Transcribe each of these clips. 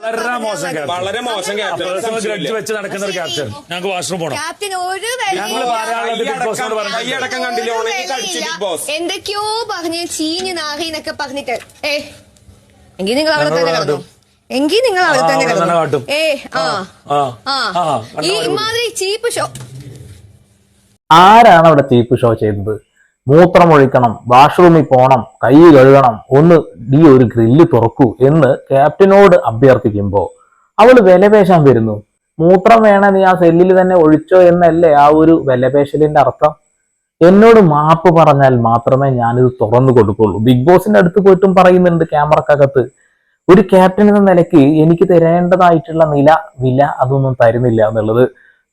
വളരെ മോശം ക്യാപ്റ്റൻ വളരെ മോശം ക്യാപ്റ്റൻ പേഴ്സണൽ വെച്ച് നടക്കുന്ന ഒരു ക്യാപ്റ്റൻ ഞങ്ങൾക്ക് വാഷ്റൂം പോകണം ക്യാപ്റ്റൻ ഒരു ഞങ്ങൾ ബിഗ് ബോസിനോട് കൈയടക്കം കണ്ടില്ലേ? ഉണക്കി കടിച്ചു ബിഗ് ബോസ് എന്തൊക്കെയോ പറഞ്ഞ് ചീഞ്ഞ് നാഹി എന്നൊക്കെ പറഞ്ഞിട്ട്. ഏ എങ്കിൽ നിങ്ങൾ അവിടെ തന്നെ കിടന്നു? എങ്കിൽ നിങ്ങൾ അവിടെ ആ, തന്നെ. കിടന്നു? ഏ ആ ആ ഈ ഇമാതിരി ചീപ്പ് ഷോ ആരാണ് അവിടെ ചീപ്പ് ഷോ ചെയ്തത് മൂത്രമൊഴിക്കണം വാഷ്റൂമിൽ പോകണം കൈ കഴുകണം ഒന്ന് ഈ ഒരു ഗ്രില്ല് തുറക്കൂ എന്ന് ക്യാപ്റ്റനോട് അഭ്യർത്ഥിക്കുമ്പോൾ അവൾ വിലപേശാൻ വരുന്നു. മൂത്രം വേണേ നീ ആ സെല്ലിൽ തന്നെ ഒഴിച്ചോ എന്നല്ലേ ആ ഒരു വിലപേശലിന്റെ അർത്ഥം? എന്നോട് മാപ്പ് പറഞ്ഞാൽ മാത്രമേ ഞാനിത് തുറന്നു കൊടുക്കുള്ളൂ. ബിഗ് ബോസിന്റെ അടുത്ത് പോയിട്ടും പറയുന്നുണ്ട് ക്യാമറക്കകത്ത്. ഒരു ക്യാപ്റ്റൻ എന്ന നിലയ്ക്ക് എനിക്ക് തരേണ്ടതായിട്ടുള്ള നില വില അതൊന്നും തരുന്നില്ല എന്നുള്ളത്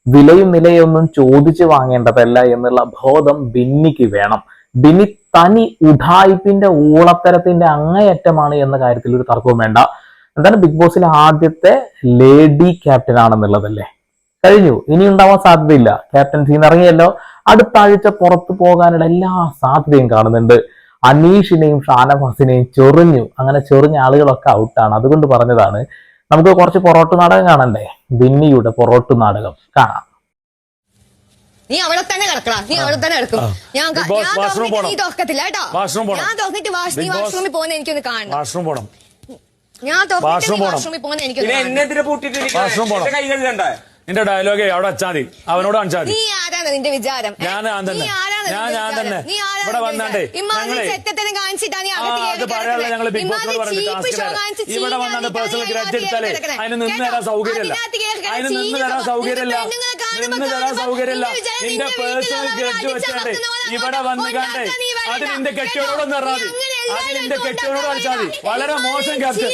വിലയും നിലയൊന്നും ചോദിച്ചു വാങ്ങേണ്ടതല്ല എന്നുള്ള ബോധം ബിന്നിക്ക് വേണം. ബിന്നി തനി ഉഡായിപ്പിന്റെ ഊളത്തരത്തിന്റെ അങ്ങേയറ്റമാണ് എന്ന കാര്യത്തിൽ ഒരു തർക്കവും വേണ്ട. എന്താണ് ബിഗ് ബോസിലെ ആദ്യത്തെ ലേഡി ക്യാപ്റ്റൻ ആണെന്നുള്ളതല്ലേ? കഴിഞ്ഞു. ഇനി ഉണ്ടാവാൻ സാധ്യതയില്ല. ക്യാപ്റ്റൻസിന്ന് ഇറങ്ങിയല്ലോ. അടുത്ത ആഴ്ച പുറത്തു പോകാനുള്ള എല്ലാ സാധ്യതയും കാണുന്നുണ്ട്. അനീഷിനെയും ഷാനവാസിനെയും ചൊറിഞ്ഞു. അങ്ങനെ ചൊറിഞ്ഞ ആളുകളൊക്കെ ഔട്ടാണ്. അതുകൊണ്ട് പറഞ്ഞതാണ് നമുക്ക് കുറച്ച് പൊറോട്ട് നാടകം കാണണ്ടേ? ബിന്നിയുടെ പൊറോട്ട് നാടകം. കാണാം. നീ അവിടെ തന്നെ കിടക്കടാ. നീ അവിടെ തന്നെ കിടക്കും. ഞാൻ നീ തുറക്കത്തില്ല കേട്ടോ. വാഷ്റൂം പോണം. ഞാൻ തുറന്നിട്ട് നീ. വാഷ്റൂമിൽ പോകുന്ന എനിക്കൊന്ന് കാണണം. വാഷ്റൂം പോണം. ഞാൻ തുറന്നിട്ട് പോണം. വാഷ്റൂമിൽ പോകുന്ന എനിക്കൊന്ന് വാഷ്റൂം പോണം. നിന്റെ ഡയലോഗേ അവിടെ അച്ചാ മതി അവനോട് കാണിച്ചാൽ മതി നീ ആരാണ് നിന്റെ വിചാരം ഞാൻ ഞാൻ തന്നെ. ഞാൻ ഞാൻ? തന്നെ. ഇവിടെ വന്നാണ്ടേ, അത് പറയാനുള്ള. ഞങ്ങൾ ബിഗ് ബോസ് പറഞ്ഞിട്ട് കാണിച്ച് ഇവിടെ വന്നാണ്ട് പേഴ്സണൽ അതിനകത്ത് എടുത്താലേ അതിന് നിന്ന്? തരാൻ സൗകര്യമില്ല. അതിന് നിന്ന് തരാൻ. സൗകര്യമില്ല നിന്ന് തരാൻ സൗകര്യമില്ല നിന്റെ പേഴ്സണൽ ഗ്രഡ്ജ് വെച്ചാണ്ടേ ഇവിടെ വന്ന് കണ്ടേ അത് നിന്റെ കെട്ടിയോടൊന്നും അങ്ങനെ അത് നിന്റെ കെട്ടിയോട് കളിച്ചാൽ മതി വളരെ മോശം ക്യാപ്റ്റൻ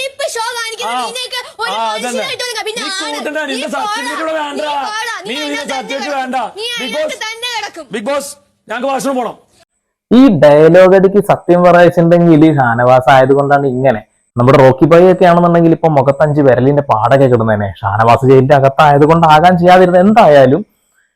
ആ. അതന്നെ. നീ കൂട്ടണ്ട, നിന്റെ ഇവിടെ വേണ്ട. നീ. നിന്റെ തന്നെ വേണ്ട. Big boss. തന്നെ കിടക്കും ബിഗ് ബോസ് ഞങ്ങൾക്ക് വാഷ്റൂം പോണം ഈ ഡയലോഗ് അടിക്ക് സത്യം പറയുന്നുണ്ടെങ്കിൽ ഷാനവാസ് ആയതുകൊണ്ടാണ് ഇങ്ങനെ നമ്മുടെ റോക്കി ബൈ ഒക്കെ ആണെന്നുണ്ടെങ്കിൽ ഇപ്പൊ മുഖത്തഞ്ച് വിരലിന്റെ പാടൊക്കെ കിടന്നേനെ ഷാനവാസ് ജയിലിന്റെ അകത്തായതുകൊണ്ടാകാൻ ചെയ്യാതിരുന്നത് എന്തായാലും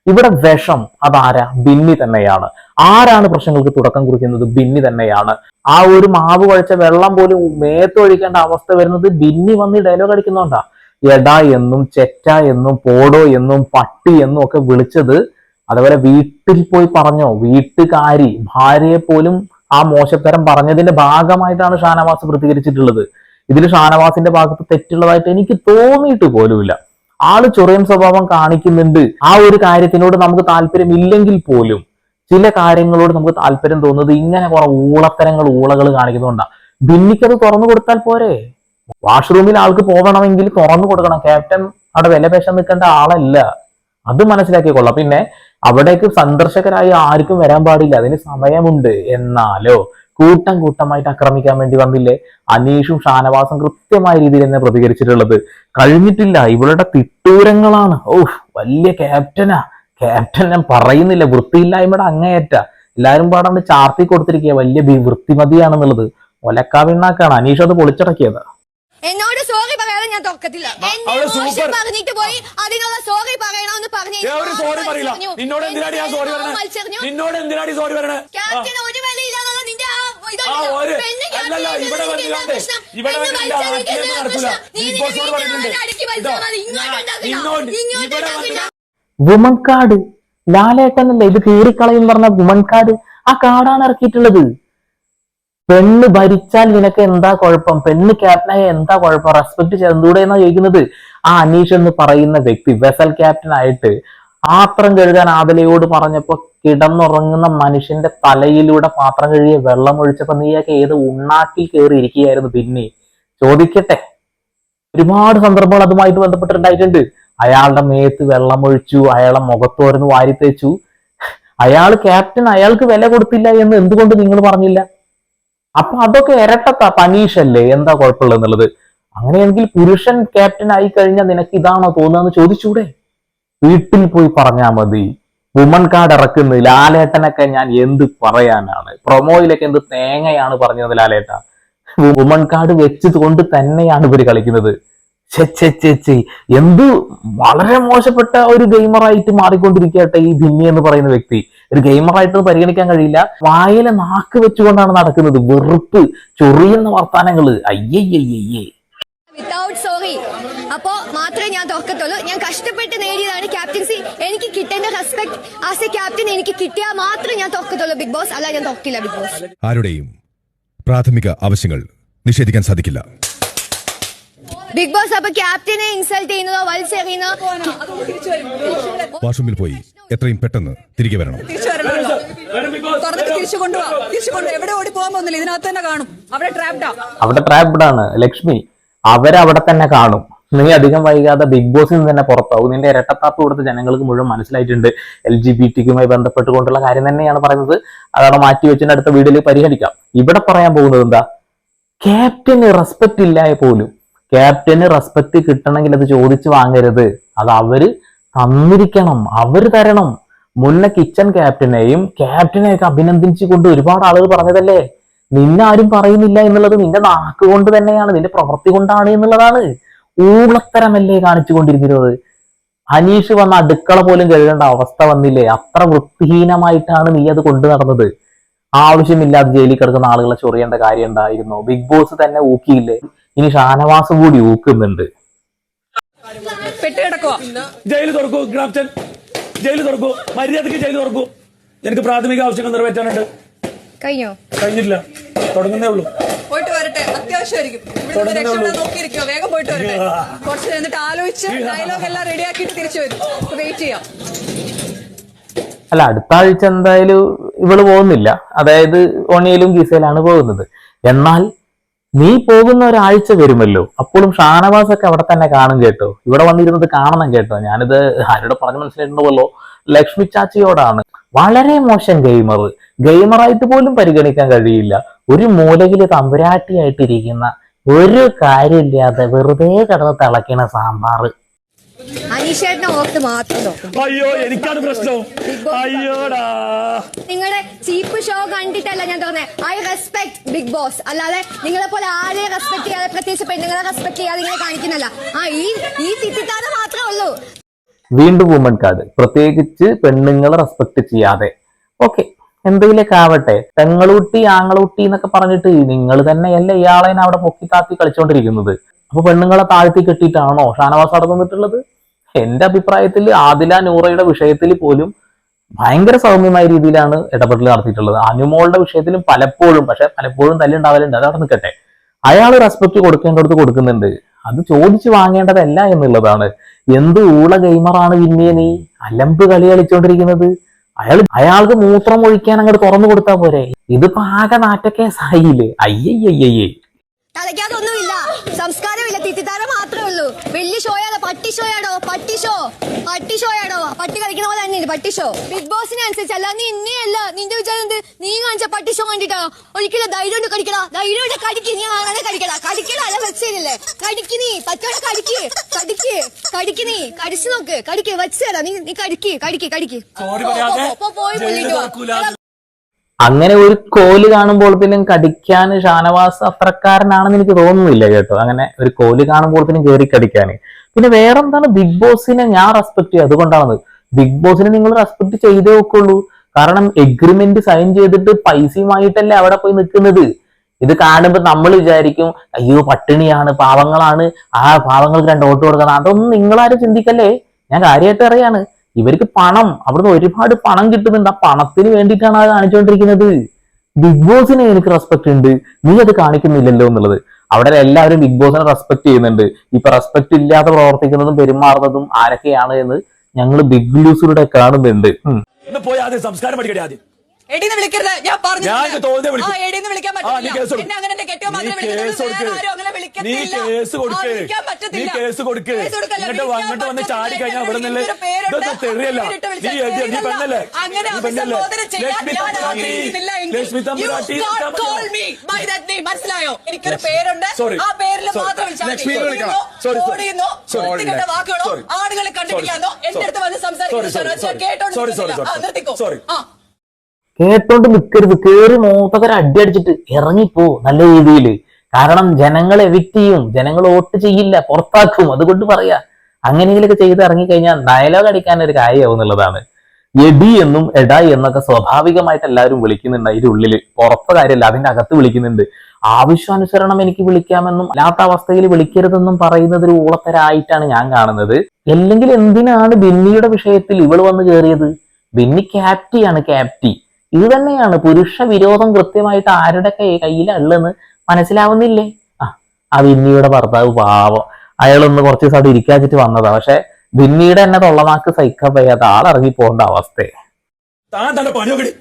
ഇവിടെ വിഷം അതാരാ ബിന്നി തന്നെയാണ് ആരാണ് പ്രശ്നങ്ങൾക്ക് തുടക്കം കുറിക്കുന്നത്? ബിന്നി തന്നെയാണ്. ആ ഒരു മാവ് കഴിച്ച വെള്ളം പോലും മേത്തൊഴിക്കേണ്ട അവസ്ഥ വരുന്നത് ബിന്നി വന്ന് ഡയലോഗ് അടിക്കുന്നോണ്ടാ. എടാ എന്നും ചെറ്റ എന്നും പോടോ എന്നും പട്ടി എന്നും ഒക്കെ വിളിച്ചത് അതുപോലെ വീട്ടിൽ പോയി പറഞ്ഞോ? വീട്ടുകാരി ഭാര്യയെ പോലും ആ മോശത്തരം പറഞ്ഞതിന്റെ ഭാഗമായിട്ടാണ് ഷാനവാസ് പ്രതികരിച്ചിട്ടുള്ളത്. ഇതിൽ ഷാനവാസിന്റെ ഭാഗത്ത് തെറ്റുള്ളതായിട്ട് എനിക്ക് തോന്നിയിട്ട് പോലുമില്ല. ആൾ ചൊറിയൻ സ്വഭാവം കാണിക്കുന്നുണ്ട്. ആ ഒരു കാര്യത്തിനോട് നമുക്ക് താല്പര്യം ഇല്ലെങ്കിൽ പോലും. ചില കാര്യങ്ങളോട് നമുക്ക് താല്പര്യം തോന്നുന്നത് ഇങ്ങനെ കുറെ ഊളത്തരങ്ങൾ ഊളകൾ കാണിക്കുന്നതുകൊണ്ടാണ് ബിന്നിക്കത് തുറന്നു കൊടുത്താൽ പോരെ. വാഷ്റൂമിൽ ആൾക്ക് പോകണമെങ്കിൽ തുറന്നു കൊടുക്കണം. ക്യാപ്റ്റൻ അവിടെ വിലപേശാൻ നിൽക്കേണ്ട ആളല്ല. അത് മനസ്സിലാക്കിക്കൊള്ളാം. പിന്നെ അവിടേക്ക് സന്ദർശകരായി ആർക്കും വരാൻ പാടില്ല. അതിന് സമയമുണ്ട്. എന്നാലോ കൂട്ടം കൂട്ടമായിട്ട് ആക്രമിക്കാൻ വേണ്ടി വന്നില്ലേ? അനീഷും ഷാനവാസും കൃത്യമായ രീതിയിൽ തന്നെ പ്രതികരിച്ചിട്ടുള്ളത്. കഴിഞ്ഞിട്ടില്ല. ഇവളുടെ തിട്ടൂരങ്ങളാണ്. ഓഹ് വലിയ ക്യാപ്റ്റനാ ക്യാപ്റ്റൻ ഞാൻ പറയുന്നില്ല വൃത്തിയില്ലായ്മയുടെ അങ്ങേയറ്റ. എല്ലാരും പാടെ ചാർത്തി കൊടുത്തിരിക്കുക വലിയ ബി- വൃത്തിമതിയാണെന്നുള്ളത്. ഒലക്കാവിണ്ണാക്കാണ് അനീഷ് അത് പൊളിച്ചടക്കിയത് എന്നോട് സോറി പറയാതെ ഞാൻ തുറക്കത്തില്ല. പറഞ്ഞിട്ട് പോയി. അതിനുള്ള സോറി പറയണമെന്ന് പറഞ്ഞു ഏ, സോറി പറയില്ല. നിന്നോട് എന്തിനാടി ഞാൻ സോറി പറയണേ? നിന്നോട് എന്തിനാടി സോറി പറയണേ? ആ. ക്യാപ്റ്റൻ ഒരു വിലയില്ലാന്നുള്ള നിന്റെ ആ ഇവിടെ? ഇവിടെ വുമൺ കാർഡ് ലാലേട്ടനല്ല ഇത് കീറിക്കളയും പറഞ്ഞ വുമൺ കാർഡ് ആ കാർഡാണ് ഇറക്കിയിട്ടുള്ളത്. പെണ്ണ് ഭരിച്ചാൽ നിനക്ക് എന്താ കുഴപ്പം? പെണ്ണ് ക്യാപ്റ്റനായ എന്താ കുഴപ്പം? റെസ്പെക്ട് ചെയ്തൂടെ എന്നാ ചോദിക്കുന്നത്? ആ അനീഷ് എന്ന് പറയുന്ന വ്യക്തി വെസൽ ക്യാപ്റ്റൻ ആയിട്ട് പാത്രം കഴുകാൻ ആദലയോട് പറഞ്ഞപ്പോ കിടന്നുറങ്ങുന്ന മനുഷ്യന്റെ തലയിലൂടെ പാത്രം കഴുകിയ വെള്ളം ഒഴിച്ചപ്പോ നീയൊക്കെ ഏത് ഉണ്ണാക്കിൽ കയറി ഇരിക്കുകയായിരുന്നു പിന്നെ? ചോദിക്കട്ടെ. ഒരുപാട് സന്ദർഭങ്ങൾ അതുമായിട്ട് ബന്ധപ്പെട്ടിട്ടുണ്ടായിട്ടുണ്ട്. അയാളുടെ മേത്ത് വെള്ളം ഒഴിച്ചു അയാളെ മുഖത്തോരന്ന് വാരി തേച്ചു അയാൾ ക്യാപ്റ്റൻ അയാൾക്ക് വില കൊടുത്തില്ല എന്ന് എന്തുകൊണ്ട് നിങ്ങൾ പറഞ്ഞില്ല? അപ്പൊ അതൊക്കെ ഇരട്ടത്ത പനീഷല്ലേ? എന്താ കുഴപ്പമുള്ളത് എന്നുള്ളത് അങ്ങനെയെങ്കിൽ പുരുഷൻ ക്യാപ്റ്റൻ ആയി കഴിഞ്ഞാൽ നിനക്ക് ഇതാണോ തോന്നുന്നതെന്ന് ചോദിച്ചൂടെ? വീട്ടിൽ പോയി പറഞ്ഞാൽ മതി. വുമൺ കാർഡ് ഇറക്കുന്നത് ലാലേട്ടനൊക്കെ ഞാൻ എന്ത് പറയാനാണ്? പ്രൊമോയിലൊക്കെ എന്ത് തേങ്ങയാണ് പറഞ്ഞത് ലാലേട്ട? വുമൺ കാർഡ് വെച്ചത് കൊണ്ട് തന്നെയാണ് ഇവർ കളിക്കുന്നത്. ഛെ. എന്ത് വളരെ മോശപ്പെട്ട ഒരു ഗെയിമറായിട്ട് മാറിക്കൊണ്ടിരിക്കട്ടെ ഈ ഭിന്നി എന്ന് പറയുന്ന വ്യക്തി. ഒരു ഗെയിമറായിട്ട് പരിഗണിക്കാൻ കഴിയില്ല. വായിലെ നാക്ക് വെച്ചുകൊണ്ടാണ് നടക്കുന്നത്. വെറുപ്പ് ചൊറിയുന്ന വർത്താനങ്ങൾ. അയ്യയ്യയ്യേ വിത്തൗട്ട് സോറി അപ്പോ മാത്രമേ ഞാൻ തുറക്കത്തുള്ളൂ. ഞാൻ കഷ്ടപ്പെട്ട് നേടിയതാണ് ക്യാപ്റ്റൻസി എനിക്ക് കിട്ടേണ്ട റെസ്പെക്ട് ആസ് എ ക്യാപ്റ്റൻ എനിക്ക് കിട്ടിയാൽ മാത്രമേ ഞാൻ തുറക്കത്തുള്ളൂ ബിഗ് ബോസ് അല്ല ഞാൻ തുറക്കില്ല ബിഗ് ബോസ് ആരുടെയും പ്രാഥമിക ആവശ്യങ്ങൾ നിഷേധിക്കാൻ സാധിക്കില്ല. ബിഗ് ബോസ് അപ്പൊ ക്യാപ്റ്റനെ ഇൻസൾട്ട് ചെയ്യുന്നതോ വലിച്ചെറിയുന്നതോ വാഷ്റൂമിൽ പോയി. എത്രയും പെട്ടെന്ന് തിരികെ വരണം. തിരിച്ചു വരണമല്ലോ തുറന്നിട്ട് തിരിച്ചു കൊണ്ടുപോവാ തിരിച്ചു കൊണ്ടു എവിടെ ഓടി പോകാൻ പോകുന്നില്ല. ഇതിനകത്ത് തന്നെ കാണും. അവിടെ ട്രാപ്ഡാ അവിടെ ട്രാപ്ഡ് ആണ്. ലക്ഷ്മി അവരവിടെ തന്നെ കാണും. നീ അധികം വൈകാതെ ബിഗ് ബോസിൽ നിന്ന് തന്നെ പുറത്താവും. നിന്റെ ഇരട്ടത്താപ്പ് കൊടുത്ത ജനങ്ങൾക്ക് മുഴുവൻ മനസ്സിലായിട്ടുണ്ട്. എൽ ജി ബി ടിക്കുമായി ബന്ധപ്പെട്ടുകൊണ്ടുള്ള കാര്യം തന്നെയാണ് പറയുന്നത്. അതവിടെ മാറ്റി വെച്ചിട്ട് അടുത്ത വീഡിയോയിൽ പരിഹരിക്കാം. ഇവിടെ പറയാൻ പോകുന്നത് എന്താ? ക്യാപ്റ്റന് റെസ്പെക്ട് ഇല്ലായ പോലും ക്യാപ്റ്റന് റെസ്പെക്ട് കിട്ടണമെങ്കിൽ അത് ചോദിച്ചു വാങ്ങരുത്. അത് അവർ തന്നിരിക്കണം അവർ തരണം. മുന്നേ കിച്ചൺ ക്യാപ്റ്റനെയും ക്യാപ്റ്റനെയൊക്കെ അഭിനന്ദിച്ചുകൊണ്ട് ഒരുപാട് ആളുകൾ പറഞ്ഞതല്ലേ? നിന്നെ ആരും പറയുന്നില്ല എന്നുള്ളത് നിന്റെ നാക്ക് കൊണ്ട് തന്നെയാണ് നിന്റെ പ്രവൃത്തി കൊണ്ടാണ് എന്നുള്ളതാണ്. ഊളത്തരമല്ലേ കാണിച്ചു കൊണ്ടിരിക്കുന്നത്? അനീഷ് വന്ന അടുക്കള പോലും കഴുകേണ്ട അവസ്ഥ വന്നില്ലേ? അത്ര വൃത്തിഹീനമായിട്ടാണ് നീ അത് കൊണ്ടു നടന്നത്. ആവശ്യമില്ലാതെ ജയിലിൽ കിടക്കുന്ന ആളുകളെ ചൊറിയേണ്ട കാര്യം ഉണ്ടായിരുന്നു ബിഗ് ബോസ് തന്നെ ഊക്കിയില്ലേ? ഇനി ഷാനവാസ് കൂടി ഊക്കുന്നുണ്ട്. ജയിൽ തുറക്കൂ ക്യാപ്റ്റൻ ജയിൽ തുറക്കൂ മര്യാദയ്ക്ക് ജയിൽ തുറക്കൂ. എനിക്ക് പ്രാഥമിക ആവശ്യങ്ങൾ നിറവേറ്റാനുണ്ട്. കഴിഞ്ഞോ? കഴിഞ്ഞില്ല. തുടങ്ങുന്നേ ഉള്ളൂ. പോയിട്ട് വരട്ടെ. അത്യാവശ്യമായിരിക്കും. ഇവിടെ രക്ഷപ്പെടാൻ നോക്കിയിരിക്കോ വേഗം പോയിട്ട് വരട്ടെ. കുറച്ച് എന്നിട്ട് ആലോചിച്ച് ഡയലോഗ് എല്ലാം റെഡിയാക്കിയിട്ട് തിരിച്ചു വരും. വെയിറ്റ് ചെയ്യാം. അല്ല അടുത്ത ആഴ്ച എന്തായാലും ഇവൾ പോകുന്നില്ല. അതായത് ഓണിയയിലും ഗീസയിലാണ് പോകുന്നത്. എന്നാൽ നീ പോകുന്ന ഒരാഴ്ച വരുമല്ലോ. അപ്പോഴും ഷാനവാസ് ഒക്കെ അവിടെ തന്നെ കാണും കേട്ടോ. ഇവിടെ വന്നിരുന്നത് കാണണം കേട്ടോ. ഞാനിത് ആരോട് പറഞ്ഞു മനസ്സിലായിട്ടുണ്ടല്ലോ. ലക്ഷ്മി ചാച്ചിയോടാണ്. വളരെ മോശം ഗെയിമർ. ഗെയിമറായിട്ട് പോലും പരിഗണിക്കാൻ കഴിയില്ല. ഒരു മൂലകിൽ തമ്പുരാട്ടിയായിട്ടിരിക്കുന്ന ഒരു കാര്യമില്ലാതെ വെറുതെ കിടന്ന് തിളയ്ക്കണ സാമ്പാറ്. അനീഷേട്ടനെ ഓർത്ത് മാത്രം നോക്കും. അയ്യോ എനിക്കാണ് പ്രശ്നം. അയ്യോടാ. നിങ്ങളുടെ ചീപ്പ് ഷോ കണ്ടിട്ടല്ല ഞാൻ തോന്നുന്നത് ഐ റെസ്പെക്ട് ബിഗ് ബോസ് അല്ലാതെ നിങ്ങളെ പോലെ ആരെയും റെസ്പെക്ട് ചെയ്യാതെ പ്രത്യേകിച്ച് പെണ്ണുങ്ങളെ റെസ്പെക്ട് ചെയ്യാതെ ഇങ്ങനെ കാണിക്കുന്നല്ല ആ ഈ ഈ തിറ്റിത്താതെ മാത്രമേ ഉള്ളൂ. വീണ്ടും വുമൺ കാർഡ് പ്രത്യേകിച്ച് പെണ്ണുങ്ങളെ റെസ്പെക്ട് ചെയ്യാതെ. ഓക്കെ എന്തെങ്കിലുമൊക്കെ ആവട്ടെ. പെങ്ങളൂട്ടി ആങ്ങളൂട്ടി എന്നൊക്കെ പറഞ്ഞിട്ട് നിങ്ങൾ തന്നെയല്ലേ ഇയാളെ അവിടെ പൊക്കി താത്തി കളിച്ചോണ്ടിരിക്കുന്നത്? അപ്പൊ പെണ്ണുങ്ങളെ താഴ്ത്തി കെട്ടിയിട്ടാണോ ഷാനവാസ് അവിടെ നിന്നിട്ടുള്ളത്? എന്റെ അഭിപ്രായത്തിൽ ആദില നൂറയുടെ വിഷയത്തിൽ പോലും ഭയങ്കര സൗമ്യമായ രീതിയിലാണ് ഇടപെടൽ നടത്തിയിട്ടുള്ളത്. അനുമോളുടെ വിഷയത്തിലും പലപ്പോഴും പക്ഷെ പലപ്പോഴും തല്ലുണ്ടാവലുണ്ട് അത് അവിടെ നിൽക്കട്ടെ. അയാൾ റെസ്പെക്ട് കൊടുക്കേണ്ടടുത്ത് കൊടുക്കുന്നുണ്ട്. അത് ചോദിച്ചു വാങ്ങേണ്ടതല്ല എന്നുള്ളതാണ്. എന്ത് ഊള ഗെയിമറാണ് പിന്നെ നീ? അലമ്പ് കളി കളിച്ചോണ്ടിരിക്കുന്നത്. അയാൾ അയാൾക്ക് മൂത്രം ഒഴിക്കാൻ അങ്ങോട്ട് തുറന്നു കൊടുത്താൽ പോരെ. ഇതിപ്പോ ആകെ നാറ്റക്കേസായില്ലേ? അയ്യയ്യയ്യേ കളിക്കാതൊന്നുമില്ല സംസ്കാരമില്ല ഉള്ളൂ. വലിയ ഷോയാണോ പട്ടി ഷോയാണോ പട്ടി ഷോ പട്ടി ഷോയാണോ പട്ടി കളിക്കണ പോലെ തന്നെ പട്ടി ഷോ ബിഗ് ബോസിനെ അനുസരിച്ചല്ല നീ എന്നെയല്ല നിന്റെ വിചാരം എന്ത്? നീ കാണിച്ച പട്ടി ഷോ കണ്ടിട്ടാണോ? ഒരിക്കലും ധൈര്യം കൊണ്ട് കടിക്കടാ ധൈര്യം കൊണ്ട് കടിക്ക് നീ അങ്ങനെ കടിക്കടാ കടിക്കടാ അല്ല വെച്ചേരില്ലേ കടിക്ക് നീ. പറ്റോടെ കടിക്ക്. കടിക്ക്. കടിക്ക് നീ. കടിച്ചു നോക്ക്. കടിക്ക്. വെച്ചേരാ നീ നീ കടിക്ക്. കടിക്ക് കടിക്ക്. പോയി പുള്ളിട്ടോ അങ്ങനെ ഒരു കോൽ പിന്നെ കടിക്കാൻ ഷാനവാസ് അത്രക്കാരനാണെന്ന് എനിക്ക് തോന്നുന്നില്ല കേട്ടോ. അങ്ങനെ ഒരു കോൽ പിന്നെ കയറി കടിക്കാൻ. പിന്നെ വേറെന്താണ് ബിഗ് ബോസിനെ ഞാൻ റെസ്പെക്ട് ചെയ്യും. അതുകൊണ്ടാണത്. ബിഗ് ബോസിനെ നിങ്ങൾ റെസ്പെക്ട് ചെയ്തേ ഒക്കെയുള്ളൂ കാരണം എഗ്രിമെന്റ് സൈൻ ചെയ്തിട്ട് പൈസയുമായിട്ടല്ലേ അവിടെ പോയി നിൽക്കുന്നത്. ഇത് കാണുമ്പോൾ നമ്മൾ വിചാരിക്കും അയ്യോ പട്ടിണിയാണ് പാവങ്ങളാണ്. ആ പാവങ്ങൾക്ക് രണ്ട് വോട്ട് കൊടുക്കണം. അതൊന്നും നിങ്ങളാരും ചിന്തിക്കല്ലേ? ഞാൻ കാര്യമായിട്ട് അറിയാണ്. ഇവർക്ക് പണം അവിടുന്ന് ഒരുപാട് പണം കിട്ടുന്നുണ്ട്. ആ പണത്തിന് വേണ്ടിയിട്ടാണ് അത് കാണിച്ചുകൊണ്ടിരിക്കുന്നത്. ബിഗ് ബോസിന് എനിക്ക് റെസ്പെക്ട് ഉണ്ട്. നീ അത് കാണിക്കുന്നില്ലല്ലോ എന്നുള്ളത്. അവിടെ എല്ലാവരും ബിഗ് ബോസിനെ റെസ്പെക്ട് ചെയ്യുന്നുണ്ട്. ഇപ്പൊ റെസ്പെക്ട് ഇല്ലാതെ പ്രവർത്തിക്കുന്നതും പെരുമാറുന്നതും ആരൊക്കെയാണ് എന്ന് ഞങ്ങൾ ബിഗ് ന്യൂസിലൂടെ കാണുന്നുണ്ട്. പോയി ആദ്യം സംസ്കാരം പഠിക്കട്ടെ ആദ്യം. എടീന്ന് വിളിക്കരുത് ഞാൻ പറഞ്ഞു ഞാൻ ഇത് തോന്നിയ വിളിക്കും. ആ എടീന്ന് വിളിക്കാൻ ആ, നീ കേസ് പറ്റില്ല കൊടുക്ക്. എന്നെ അങ്ങനെ എന്റെ കെട്ടിയോ മാത്രമേ നീ വിളിക്കത്തുള്ളൂ. കേസ് കൊടുക്ക്. വേറെ ആരും അങ്ങനെ നീ വിളിക്കത്തില്ല. കേസ് ആ, കൊടുക്ക് വിളിക്കാൻ നീ പറ്റത്തില്ല. കേസ് കൊടുക്ക് കേസ് കൊടുക്കല്ല, വിളിക്കാൻ വന്നിട്ട് വന്ന് പറ്റത്തില്ല. ചാടി കഴിഞ്ഞാൽ ഇവിടെ നിന്ന് എനിക്കൊരു പേരുണ്ട്. ഇതൊക്കെ തെറിയല്ല പേരിട്ട് നീ വിളിച്ചാൽ എഴുതി നീ. പെണ്ണല്ലേ അങ്ങനെ നീ പെണ്ണല്ലേ അഭിസംബോധന ചെയ്യാൻ ലക്ഷ്മി ഞാൻ തമ്പുരാട്ടി ആഗ്രഹിക്കുന്നില്ല എങ്കിൽ ലക്ഷ്മി you തമ്പുരാട്ടി can't വിളിച്ചാൽ call me by that name. മനസ്സിലായോ എനിക്കൊരു പേരുണ്ട് Sorry. ആ പേരിൽ Sorry. മാത്രം വിളിച്ചാൽ മതി. സോറി വിളിക്കണം. Sorry Sorry, sorry. ഓടിയെന്നോ, Sorry. വൃത്തികെട്ട വാക്കുകളോ Sorry. ആളുകളെ. എന്റെ അടുത്ത് വന്ന് Sorry, sorry, സോറി sorry. കേട്ടോണ്ട് Sorry, sorry, നിൽക്കുന്നില്ല. ആ, sorry. നിർത്തിക്കോ Sorry. ആ കേട്ടോണ്ട് നിൽക്കരുത് കേറി മൂത്തവരെ അടി അടിച്ചിട്ട് ഇറങ്ങിപ്പോ നല്ല രീതിയിൽ കാരണം ജനങ്ങൾ എവിക്റ്റ് ചെയ്യും. ജനങ്ങൾ വോട്ട് ചെയ്യില്ല പുറത്താക്കും. അതുകൊണ്ട് പറയാ അങ്ങനെയെങ്കിലൊക്കെ ചെയ്ത് ഇറങ്ങിക്കഴിഞ്ഞാൽ ഡയലോഗ് അടിക്കാൻ ഒരു കാര്യമാവും എന്നുള്ളതാണ്. എടി എന്നും എടായി എന്നൊക്കെ സ്വാഭാവികമായിട്ട് എല്ലാവരും വിളിക്കുന്നുണ്ട് അതിന്റെ ഉള്ളിൽ. പുറത്തെ കാര്യമല്ല അതിന്റെ അകത്ത് വിളിക്കുന്നുണ്ട്. ആവശ്യാനുസരണം എനിക്ക് വിളിക്കാമെന്നും അല്ലാത്ത അവസ്ഥയിൽ വിളിക്കരുതെന്നും പറയുന്നത് ഒരു ഊളത്തരായിട്ടാണ് ഞാൻ കാണുന്നത്. അല്ലെങ്കിൽ എന്തിനാണ് ബിന്നിയുടെ വിഷയത്തിൽ ഇവൾ വന്ന് കയറിയത് ബിന്നി ക്യാപ്റ്റിയാണ് ക്യാപ്റ്റി. ഇത് തന്നെയാണ് പുരുഷ വിരോധം കൃത്യമായിട്ട് ആരുടെ കൈ കയ്യിലുള്ളെന്ന് മനസ്സിലാവുന്നില്ലേ? ആ ആ ബിന്നിയുടെ ഭർത്താവ് പാവം. അയാളൊന്ന് കുറച്ച് ദിവസം അവിടെ ഇരിക്കാച്ചിട്ട് വന്നതാ. പക്ഷെ ബിന്നിയുടെ തന്നെ തൊള്ളമാക്ക് സഹിക്കാൻ വയ്യാത്ത ആളിറങ്ങി പോകേണ്ട അവസ്ഥയെ താൻ തന്റെ പണി നോക്കടി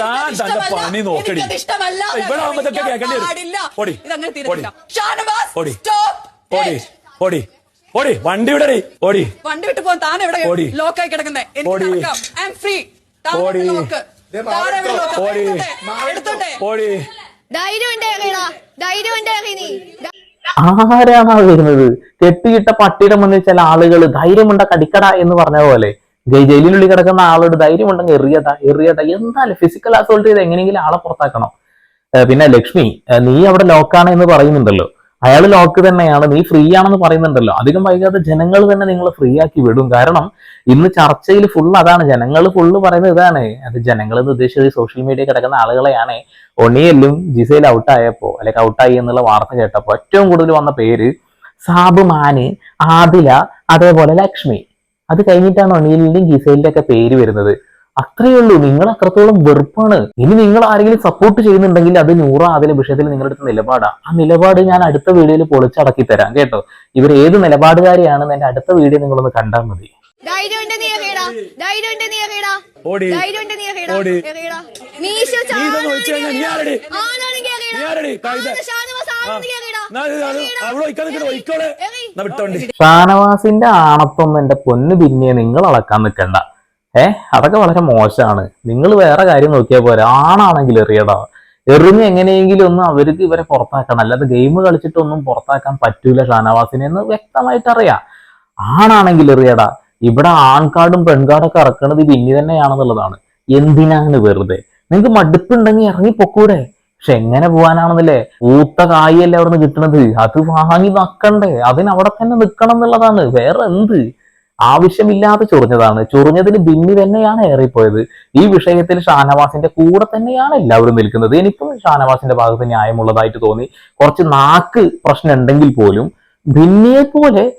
താൻ തന്റെ. പണി നോക്കടി. ഇവിടെ ആവുമ്പോ കേൾക്കേണ്ടി വരും. ഓടി. ഓടി. ഓടി. ഓടി ഏയ്, ഓടി വണ്ടി വിടടി. ഓടി. വണ്ടി വിട്ട് പോകാൻ താൻ എവിടെ ഓടി. ലോക്കായി കിടക്കുന്നേ? എനിക്ക് ഓടി. ഐ എം ഫ്രീ ഓടി. ലോക്ക് താൻ എവിടെ ലോക്ക് ഓടി. എടുത്തോട്ടെ ഓടി. ധൈര്യം ഉണ്ട് എറിയടാ ധൈര്യം ഉണ്ട് എറി നീ ആരാണ് ആ വരുന്നത്? കെട്ടിയിട്ട പട്ടിയുടെ മുന്നിൽ ചില ആളുകൾ ധൈര്യമുണ്ട കടിക്കട എന്ന് പറഞ്ഞ പോലെ. ജയി- ജയിലിനുള്ളിൽ കിടക്കുന്ന ആളോട് ധൈര്യമുണ്ടെങ്കിൽ എറിയട എറിയട എന്തായാലും ഫിസിക്കൽ അസോൾട്ട് ചെയ്ത് എങ്ങനെയെങ്കിലും ആളെ പുറത്താക്കണം. ഏഹ് പിന്നെ ലക്ഷ്മി ഏഹ് നീ അവിടെ ലോക്കാണ് എന്ന് പറയുന്നുണ്ടല്ലോ. അയാൾ ലോക്ക് തന്നെയാണ്. നീ ഫ്രീ ആണെന്ന് പറയുന്നുണ്ടല്ലോ. അധികം വൈകാതെ ജനങ്ങൾ തന്നെ നിങ്ങൾ ഫ്രീ ആക്കി വിടും. കാരണം ഇന്ന് ചർച്ചയിൽ ഫുൾ അതാണ്. ജനങ്ങൾ ഫുള്ള് പറയുന്നത് ഇതാണ്. അത് ജനങ്ങൾ എന്ന് ഉദ്ദേശിച്ചത് സോഷ്യൽ മീഡിയ കിടക്കുന്ന ആളുകളെയാണ്. ഒണിയല്ലും ജിസയിൽ ഔട്ടായപ്പോ അല്ലെങ്കിൽ ഔട്ടായി എന്നുള്ള വാർത്ത കേട്ടപ്പോ ഏറ്റവും കൂടുതൽ വന്ന പേര് സാബ് മാന് ആദില അതേപോലെ ലക്ഷ്മി. അത് കഴിഞ്ഞിട്ടാണ് ഒണിയലിന്റെയും ജിസൈലിന്റെ ഒക്കെ പേര് വരുന്നത്. അത്രയേ ഉള്ളൂ. നിങ്ങൾ അത്രത്തോളം വെറുപ്പാണ്. ഇനി നിങ്ങൾ ആരെങ്കിലും സപ്പോർട്ട് ചെയ്യുന്നുണ്ടെങ്കിൽ അത് നൂറ് ആദില വിഷയത്തിൽ നിങ്ങളുടെ അടുത്ത് നിലപാടാണ് ആ നിലപാട് ഞാൻ അടുത്ത വീഡിയോയിൽ പൊളിച്ചടക്കി തരാം കേട്ടോ. ഇവർ ഏത് നിലപാടുകാരിയാണെന്ന് എന്റെ അടുത്ത വീഡിയോ നിങ്ങളൊന്ന് കണ്ടാൽ മതി. ഷാനവാസിന്റെ ആണത്തൊന്നും എന്റെ പൊന്ന് പിന്നെ നിങ്ങൾ അളക്കാൻ നിൽക്കണ്ട. ഏ അതൊക്കെ വളരെ മോശമാണ്. നിങ്ങൾ വേറെ കാര്യം നോക്കിയാൽ പോരാ. ആണാണെങ്കിൽ എറിയടാ. എറിഞ്ഞ് എങ്ങനെയെങ്കിലും ഒന്ന് അവർക്ക് ഇവരെ പുറത്താക്കണം. അല്ലാതെ ഗെയിം കളിച്ചിട്ടൊന്നും പുറത്താക്കാൻ പറ്റൂല ഷാനവാസിനെ എന്ന് വ്യക്തമായിട്ട് അറിയാം. ആണാണെങ്കിൽ എറിയടാ. ഇവിടെ ആൺകാടും പെൺകാടൊക്കെ ഇറക്കണത് ബിന്നി തന്നെയാണെന്നുള്ളതാണ്. എന്തിനാണ് വെറുതെ? നിങ്ങൾക്ക് മടുപ്പുണ്ടെങ്കിൽ ഇറങ്ങി പൊക്കൂടെ പക്ഷെ എങ്ങനെ പോകാനാണെന്നല്ലേ ഊത്ത കായല്ലേ അവിടെ നിന്ന് കിട്ടണത്. അത് വാങ്ങി നക്കണ്ടേ അതിനവിടെ തന്നെ നിൽക്കണം എന്നുള്ളതാണ്. വേറെ എന്ത്? ആവശ്യമില്ലാതെ ചൊറിഞ്ഞതാണ്. ചൊറിഞ്ഞതിന് ബിന്നി തന്നെയാണ് ഏറിപ്പോയത്. ഈ വിഷയത്തിൽ ഷാനവാസിന്റെ കൂടെ തന്നെയാണ് എല്ലാവരും നിൽക്കുന്നത്. എനിക്കും ഷാനവാസിന്റെ ഭാഗത്ത് ന്യായമുള്ളതായിട്ട് തോന്നി. കുറച്ച് നാക്ക് പ്രശ്നം ഉണ്ടെങ്കിൽ പോലും ബിന്നിയെ പോലെ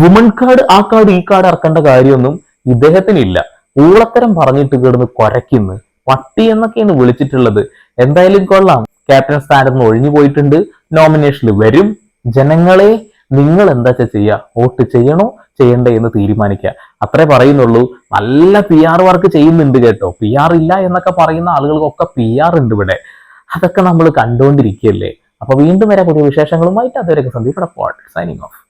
വുമൺ കാർഡ് ആ കാർഡ് ഈ കാർഡ് ഇറക്കേണ്ട കാര്യമൊന്നും ഇദ്ദേഹത്തിനില്ല. ഊളത്തരം പറഞ്ഞിട്ട് കിടന്ന് കുരയ്ക്കുന്നു. പട്ടി എന്നൊക്കെയാണ് വിളിച്ചിട്ടുള്ളത്. എന്തായാലും കൊള്ളാം. ക്യാപ്റ്റൻ സ്ഥാനത്ത് നിന്ന് ഒഴിഞ്ഞു പോയിട്ടുണ്ട്. നോമിനേഷനിൽ വരും. ജനങ്ങളെ നിങ്ങൾ എന്താ വെച്ചാൽ ചെയ്യുക വോട്ട് ചെയ്യണോ? ചെയ്യണ്ടേ എന്ന് തീരുമാനിക്കുക. അത്രേ പറയുന്നുള്ളൂ. നല്ല പി ആർ വർക്ക് ചെയ്യുന്നുണ്ട് കേട്ടോ. പി ആർ ഇല്ല എന്നൊക്കെ പറയുന്ന ആളുകൾക്കൊക്കെ പി ആർ ഉണ്ട് ഇവിടെ. അതൊക്കെ നമ്മൾ കണ്ടുകൊണ്ടിരിക്കുകയല്ലേ അപ്പൊ വീണ്ടും വരെ പുതിയ വിശേഷങ്ങളുമായിട്ട്. അതുവരെ സന്ദീപ് സൈനിങ് ഓഫ്